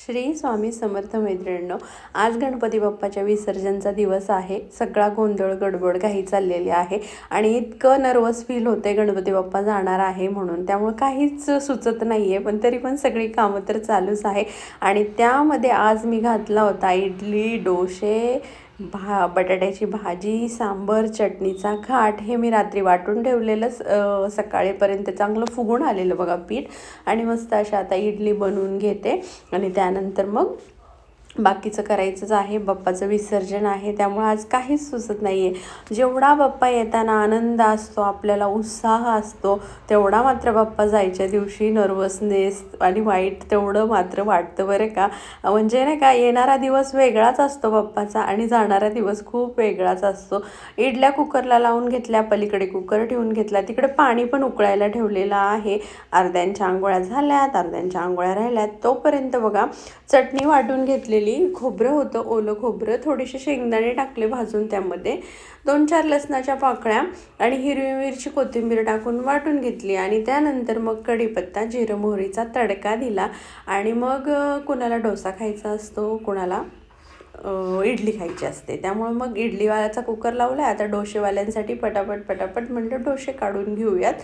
श्री स्वामी समर्थ मैत्रिणींनो आज गणपती बाप्पाच्या विसर्जनचा दिवस आहे. सगळा गोंधळ गडबड काही चाललेली आहे आणि इतकं नर्वस फील होते गणपती बाप्पा जाणार आहे म्हणून. त्यामुळे काहीच सुचत नाही आहे पण तरी पण सगळी कामं तर चालूच आहे. आणि त्यामध्ये आज मी घातला होता इडली डोसे भा बटाट्याची भाजी सांबर चटणीचा घाट हे मी रात्री वाटून ठेवलेलं सकाळीपर्यंत चांगलं फुगून आलेलं बघा पीठ. आणि मस्त अशा आता इडली बनवून घेते. आणि त्यानंतर मग बाकीचं करायचंच आहे. बाप्पाचं विसर्जन आहे. त्यामुळे आज काहीच सुचत नाही आहे जेवढा बाप्पा येताना आनंद असतो आपल्याला उत्साह असतो तेवढा मात्र बाप्पा जायच्या दिवशी नर्वसनेस आणि वाईट तेवढं मात्र वाटतं बरं का. म्हणजे नाही का येणारा दिवस वेगळाच असतो बाप्पाचा आणि जाणारा दिवस खूप वेगळाच असतो. इडल्या कुकरला लावून घेतल्या पलीकडे कुकर ठेवून घेतला तिकडे पाणी पण उकळायला ठेवलेलं आहे. अर्ध्यांच्या आंघोळ्या झाल्यात अर्ध्यांच्या आंघोळ्या राहिल्यात. तोपर्यंत बघा चटणी वाटून घेतलेली खोबरं होतं ओलं खोबरं थोडेसे शेंगदाणे टाकले भाजून त्यामध्ये. दोन चार लसणाच्या पाकळ्या आणि हिरवी मिरची कोथिंबीर टाकून वाटून घेतली आणि त्यानंतर मग कढीपत्ता जिरं मोहरीचा तडका दिला आणि मग कुणाला डोसा खायचा असतो कुणाला इडली खायची असते. त्यामुळे मग इडलीवाल्याचा कुकर लावला आता डोशेवाल्यांसाठी पटापट पटापट म्हटलं डोसे काढून घेऊयात.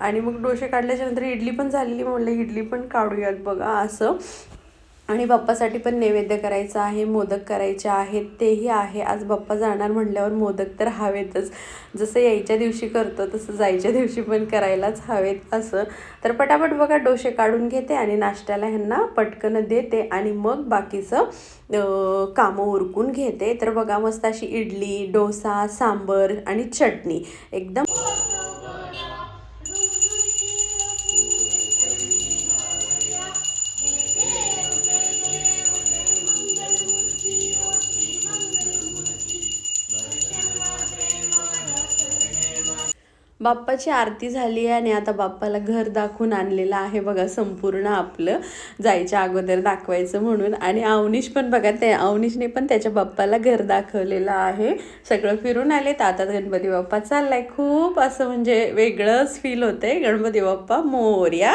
आणि मग डोसे काढल्याच्यानंतर इडली पण झालेली म्हणलं इडली पण काढूयात बघा असं. आणि बाप्पासाठी पण नैवेद्य करायचं आहे मोदक करायचे आहेत तेही आहे. आज बाप्पा जाणार म्हटल्यावर मोदक तर हवेतच. जसं यायच्या दिवशी करतो तसं जायच्या दिवशी पण करायलाच हवेत असं. तर पटापट बघा डोसे काढून घेते आणि नाश्त्याला ह्यांना पटकन देते आणि मग बाकीचं कामं उरकून घेते. तर बघा मस्त अशी इडली डोसा सांबर आणि चटणी. एकदम बाप्पाची आरती झाली आहे आणि आता बाप्पाला घर दाखवून आणलेलं आहे बघा संपूर्ण आपलं जायच्या अगोदर दाखवायचं म्हणून. आणि अवनीश पण बघा ते अवनीशने पण त्याच्या बाप्पाला घर दाखवलेलं आहे. सगळं फिरून आले तर आता गणपती बाप्पा चाललाय. खूप असं म्हणजे वेगळंच फील होतंय. गणपती बाप्पा मोर्या.